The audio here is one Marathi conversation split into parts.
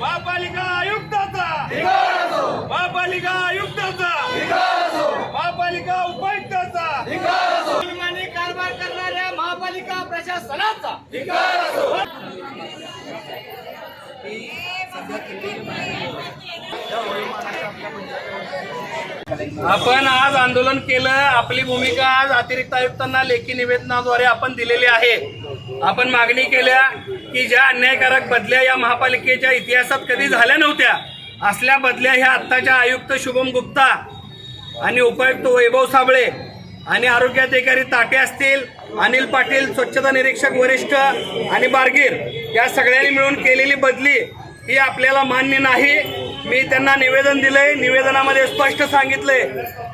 महापालिका आयुक्ताचा. महापालिका आयुक्ताचा. महापालिका उपायुक्ताचा. कारभार करणाऱ्या महापालिका प्रशासनाचा. आपण आज आंदोलन केलं. आपली भूमिका आज अतिरिक्त आयुक्तांना लेखी निवेदनाद्वारे आपण दिलेली आहे. आपण मागणी केल्या की ज्या अन्यायकारक बदल्या या महापालिकेच्या इतिहासात कधी झाल्या नव्हत्या असल्या बदल्या ह्या आत्ताच्या आयुक्त शुभम गुप्ता आणि उपायुक्त वैभव साबळे आणि आरोग्य अधिकारी ताटे असतील अनिल पाटील स्वच्छता निरीक्षक वरिष्ठ आणि बारगीर या सगळ्यांनी मिळून केलेली बदली ही आपल्याला मान्य नाही. मी त्यांना निवेदन दिलंय. निवेदनामध्ये स्पष्ट सांगितलंय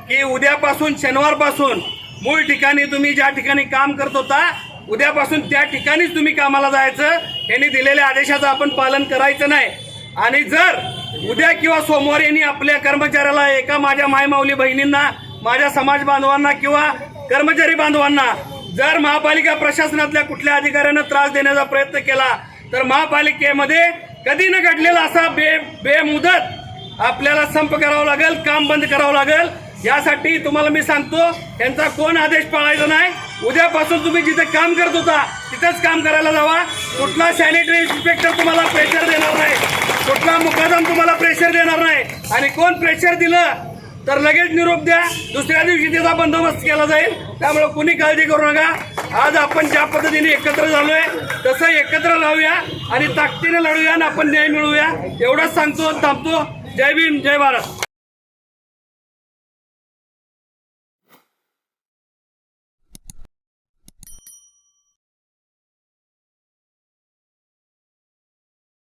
की उद्यापासून शनिवारपासून मूळ ठिकाणी तुम्ही ज्या ठिकाणी काम करत होता उद्यापासून त्या ठिकाणीच तुम्ही कामाला जायचं. यांनी दिलेल्या आदेशाचं आपण पालन करायचं नाही. आणि जर उद्या किंवा सोमवारी यांनी आपल्या कर्मचाऱ्याला एका माझ्या मायमाऊली बहिणींना माझ्या समाज बांधवांना किंवा कर्मचारी बांधवांना जर महापालिका प्रशासनातल्या कुठल्या अधिकाऱ्यांना त्रास देण्याचा प्रयत्न केला तर महापालिकेमध्ये कधी न घडलेला असा बे बेमुदत आपल्याला संप करावा लागेल काम बंद करावं लागेल. यासाठी तुम्हाला मी सांगतो यांचा कोण आदेश पाळायचा नाही. उद्यापासून तुम्ही जिथे काम करत होता तिथेच काम करायला जावा. कुठला सॅनिटरी इन्स्पेक्टर तुम्हाला प्रेशर देणार नाही. कुठला मुकादम तुम्हाला प्रेशर देणार नाही. आणि कोण प्रेशर दिलं तर लगेच निरोप द्या. दुसऱ्या दिवशी त्याचा बंदोबस्त केला जाईल. त्यामुळे कुणी काळजी करू नका. आज आपण ज्या पद्धतीने एकत्र झालोय तसं एकत्र लावूया आणि ताकदीने लढूया आणि आपण न्याय मिळवूया. एवढंच सांगतो थांबतो. जय भीम जय भारत.